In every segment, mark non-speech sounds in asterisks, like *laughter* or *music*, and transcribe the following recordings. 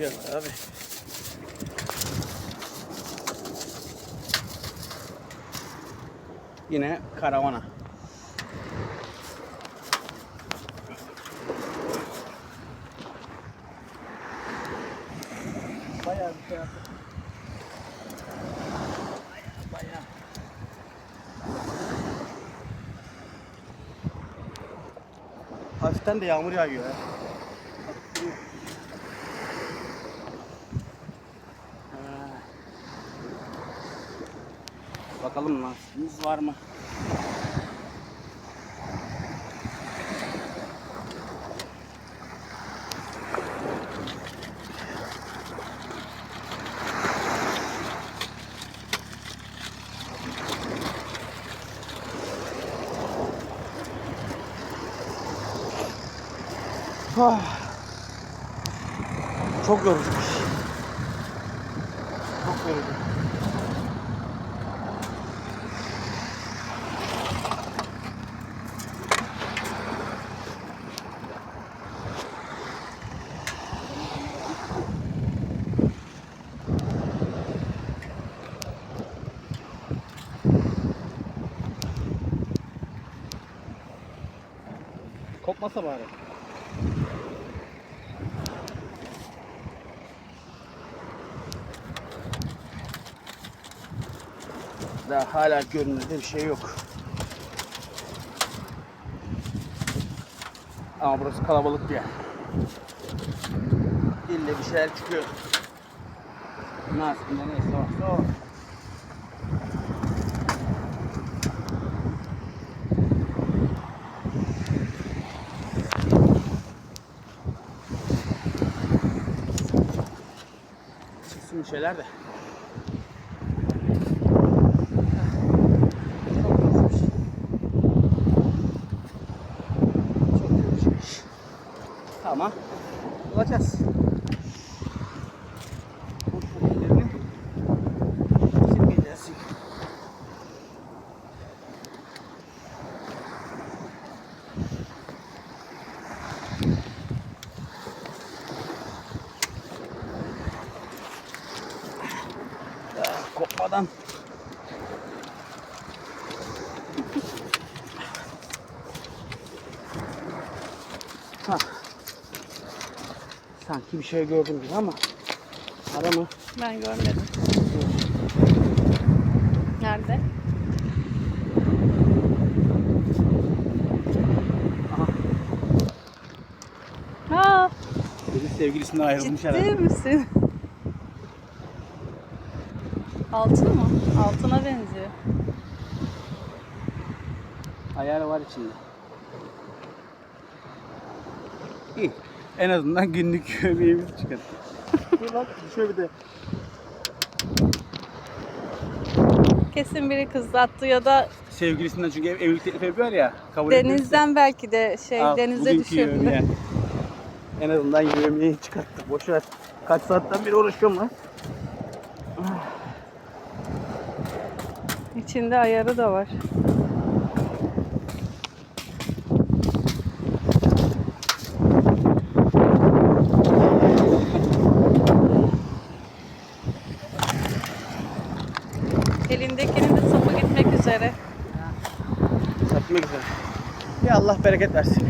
Yok abi. Yine karavana. Şey bayağı. Hafiften de yağmur yağıyor ya. Bakalım nasibimiz var mı? Ah. Çok yorucuymuş. Çok yorucu. Kopmasa bari. Daha hala görünürde bir şey yok. Ama burası kalabalık bir yer. İlle bir şeyler çıkıyor. Nasıl neyse varsa o. Bir şeyler de. Çok. Çok yorucuymuş. Tamam. Bulacağız. Ah, Kopmadan. Ha. Sanki bir şey gördüm gibi ama ara mı? Ben görmedim. Nerede? Aha. Ha, sevgilisinden ayrılmış ciddi herhalde. misin? Altın mı? Altına benziyor. Ayarı var içinde. İyi. En azından günlük *laughs* yemeğimiz çıkar. Dur bak şöyle bir de. Kesin biri kızlattı ya da Sevgilisinden çünkü ev- evlilik teklif yapıyor ya. Kabul etmezse- denizden belki de şey Al, denize bugünkü düşürdü. *laughs* En azından yemeği çıkarttık. Boş ver. Kaç saatten beri uğraşıyorum lan. İçinde ayarı da var. Elindekinin de sapı gitmek üzere. Satmak üzere. Ya Allah bereket versin.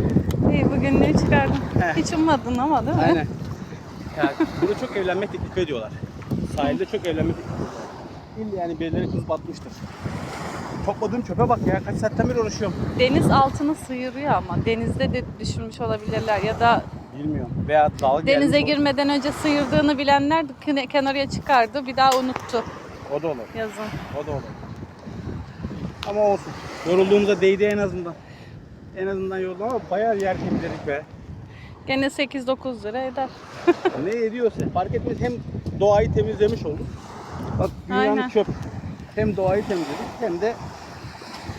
İyi bugünlüğü çıkardım. He. Hiç ummadın ama değil mi? Aynen. Ya, burada çok evlenme teklif ediyorlar. Sahilde çok evlenme teklif ediyorlar. İlla yani birileri kız batmıştır. Topladığım çöpe bak ya. Kaç saatten beri uğraşıyorum. Deniz altını sıyırıyor ama denizde de düşürmüş olabilirler ya da Bilmiyorum. Veya dalga gelmiş denize olur. girmeden önce sıyırdığını bilenler de kene- kenarıya çıkardı bir daha unuttu O da olur. yazın. O da olur. Ama olsun. Yorulduğumuza değdi en azından. En azından yoruldum ama bayağı yer temizledik be. Gene 8-9 lira eder. ne ediyorsa fark etmez hem doğayı temizlemiş olduk. Dünyanın Aynen. çöp. Hem doğayı temizledik hem de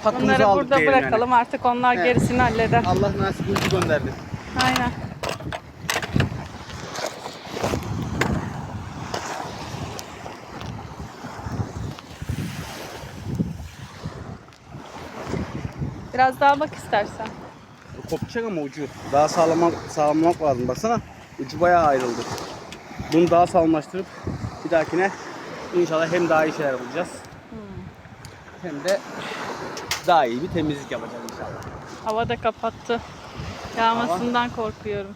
hakkımızı Bunları aldık burada diyelim yani. bırakalım artık onlar He. gerisini halleder. Allah nasibimizi gönderdi. Aynen. Biraz daha bak istersen. Kopacak ama ucu. Daha sağlamak, sağlamak lazım. Baksana. Ucu bayağı ayrıldı. Bunu daha sağlamlaştırıp bir dahakine inşallah hem daha iyi şeyler bulacağız. Hem de daha iyi bir temizlik yapacağız inşallah. Hava da kapattı. Yağmasından korkuyorum.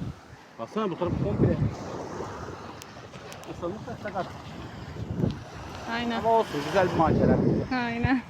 Baksana bu taraf komple. Islanmış da sakat. Aynen. Ama olsun güzel bir macera. Aynen.